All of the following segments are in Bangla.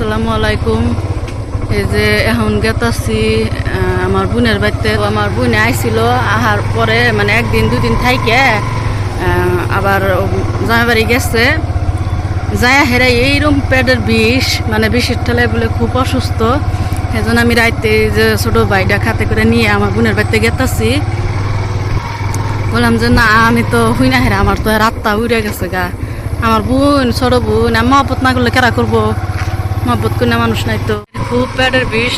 আসসালামু আলাইকুম। এই যে এখন গেতাছি আমার বোনের বাড়িতে। আমার বোনে আইছিল আহার পরে মানে একদিন, দুদিন থাইকে আবার জামাই বাড়ি গেছে। যায় হেরা এইরকম পেটের বিষ মানে বিষের ঠেলায় বলে খুব অসুস্থ। সেজন্য আমি রাইতে যে ছোট ভাইটা খাতে করে নিয়ে আমার বোনের বাড়িতে গেতাছি বললাম যে, না, আমি তো হুই না হেরা, আমার তো রাতটা উড়ে গেছে গা। আমার বোন, ছোট বোন, আমি মহব্বত না করলে কেরা করব? মহব্বত করে মানুষ নাই তো। খুব পেটের বিষ,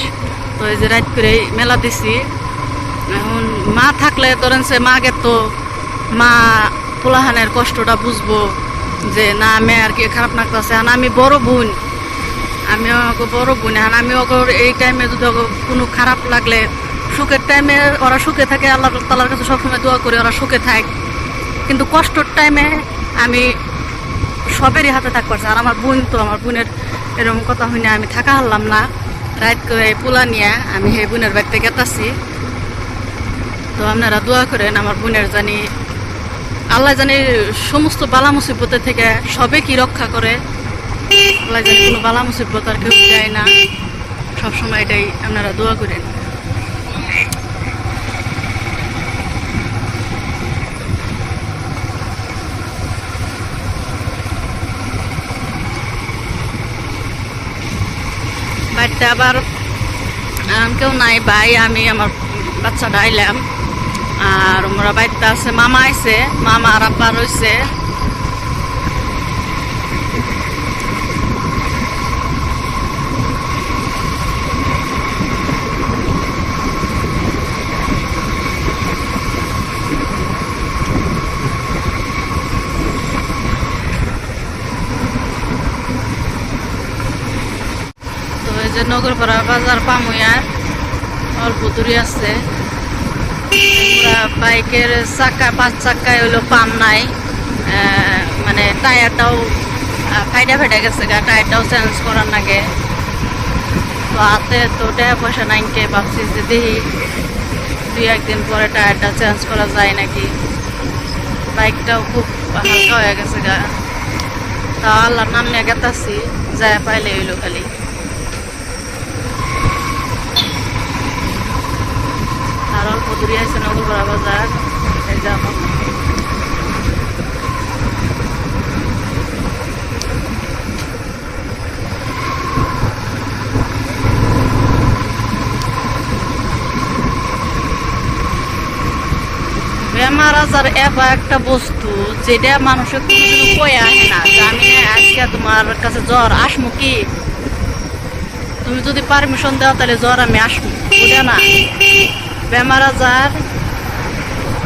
তো এই যে রাত করে মেলা দিছি। এখন মা থাকলে ধরেন সে মাকে তো মা পোলাহানের কষ্টটা বুঝব যে না আমি আর কি খারাপ লাগতেছে। আর আমি বড় বোন, আমি বড় বোন আর আমি ওকে এই টাইমে যদি কোনো খারাপ লাগলে, সুখের টাইমে ওরা সুখে থাকে, আল্লাহ তালার কাছে সবসময় দোয়া করে ওরা সুখে থাক। কিন্তু কষ্টর টাইমে আমি সবেরই হাতে থাকতে পারছি। আর আমার বোন তো, আমার বোনের এরকম কথা শুনে আমি থাকা হলাম না। রাত করে পোলা নিয়ে, আমি সেই বোনের বাড়িতে গেতাছি। তো আপনারা দোয়া করেন আমার বোনের জানি, আল্লাহ জানি সমস্ত বালা মুসিবতের থেকে সবে কি রক্ষা করে। আল্লাহ জানি কোনো বালা মুসিবত আর কেউ যায় না। সবসময় এটাই আপনারা দোয়া করেন। বাড়িতে আবার কেউ নাই, ভাই, আমি, আমার বাচ্চাটা আইলাম। আর ওমরা বাড়িতে আছে, মামা আইছে, মামা আর আব্বা রয়েছে যে নগরপাড়া বাজার পামুয়ার অল্প দূরে আছে। বাইকের চাকা, পাঁচ চাকায় হইল পাম নাই। মানে টায়ারটাও ফাইডা ফাইডা গেছে গা, টায়ারটাও চেঞ্জ করার লাগে তো হাতে তো টাকা পয়সা নাইনকে ভাবছি যে দেখি দুই একদিন পরে টায়ারটা চেঞ্জ করা যায় নাকি। বাইকটাও খুব হালকা হয়ে গেছে গা। তা আল্লাহর নাম নিয়ে গেতাছি, যায় পাইলে হইল খালি। দূরে আছে নগরপাড়া বাজার এই যে বেমার আজার এবার একটা বস্তু যেটা মানুষের কোনো কয়ে আনে না। আমি আজকে তোমার কাছে জ্বর আসমু কি? তুমি যদি পারমিশন দাও, তাহলে জ্বর আমি আসমু বুঝে না? বেমার আজার,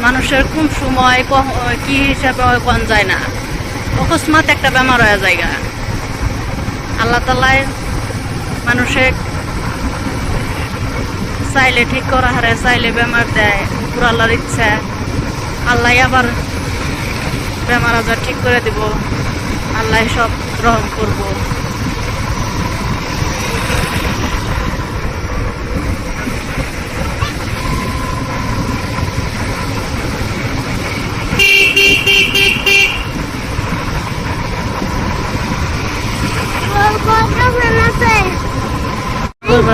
মানুষের কোন সময় ক- হিসাবে কোন যায় না। অকস্মাৎ একটা বেমার হয়ে যায় গা। আল্লাহ তালায় মানুষের চাইলে ঠিক করা হারে, চাইলে বেমার দেয়, উপর আল্লাহর ইচ্ছা। আল্লাহ আবার বেমার আজার ঠিক করে দিব। আল্লাহ সব গ্রহণ করব।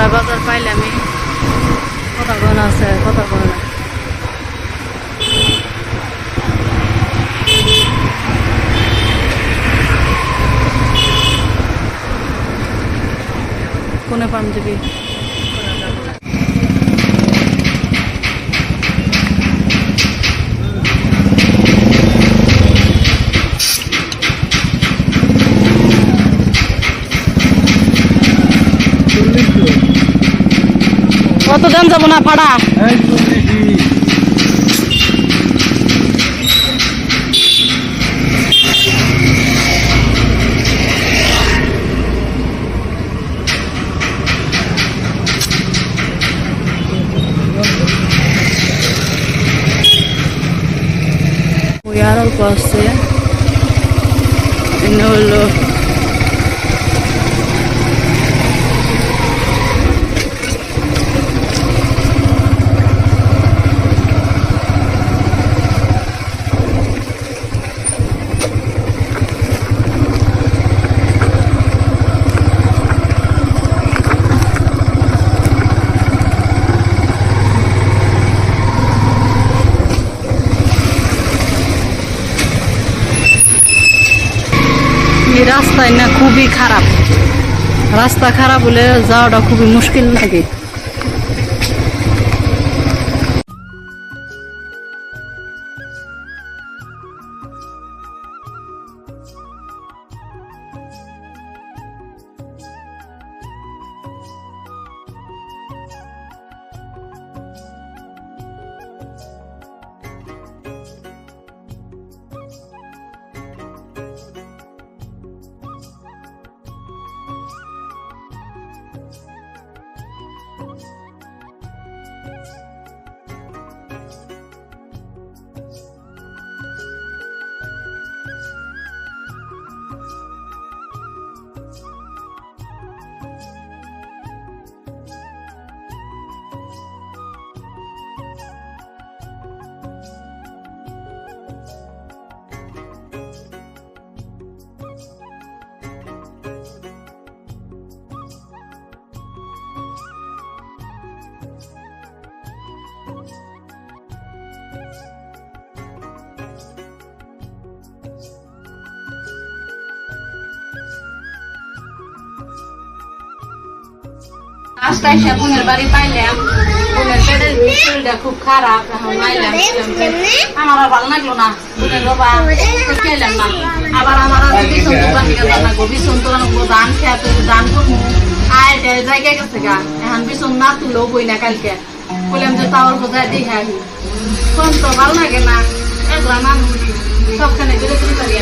গোলপাড়া বাজার পাইলে আমি কথা কোন আছে কথা কোন কোনে পাঞ্জাবি কত দাম যাব না ওই আর অল্প এনে হলো রাস্তায় না খুবই খারাপ। রাস্তা খারাপ হলে যাওয়াটা খুবই মুশকিল লাগে। রাস্তায় সে বোনের বাড়ি পাইলাম বোনের পেটের শরীরটা খুব খারাপ, এখন আইলাম আমার ভালো লাগল না। বোনের বাবা খেলাম না। আবার আমার আর বিছন দোকান থেকে গো। বিছন তো আনব, ধান খেতে ধান করব। আয় জায়গায় গেছে গা। এখন বিছন না তুলেও বই না কালকে। বললাম যে তাওয়ার বোঝায় দেখে আহি কোন তো ভালো লাগে না। একলা মানুষ। সবখানে ঘুরে ঘুরে পারি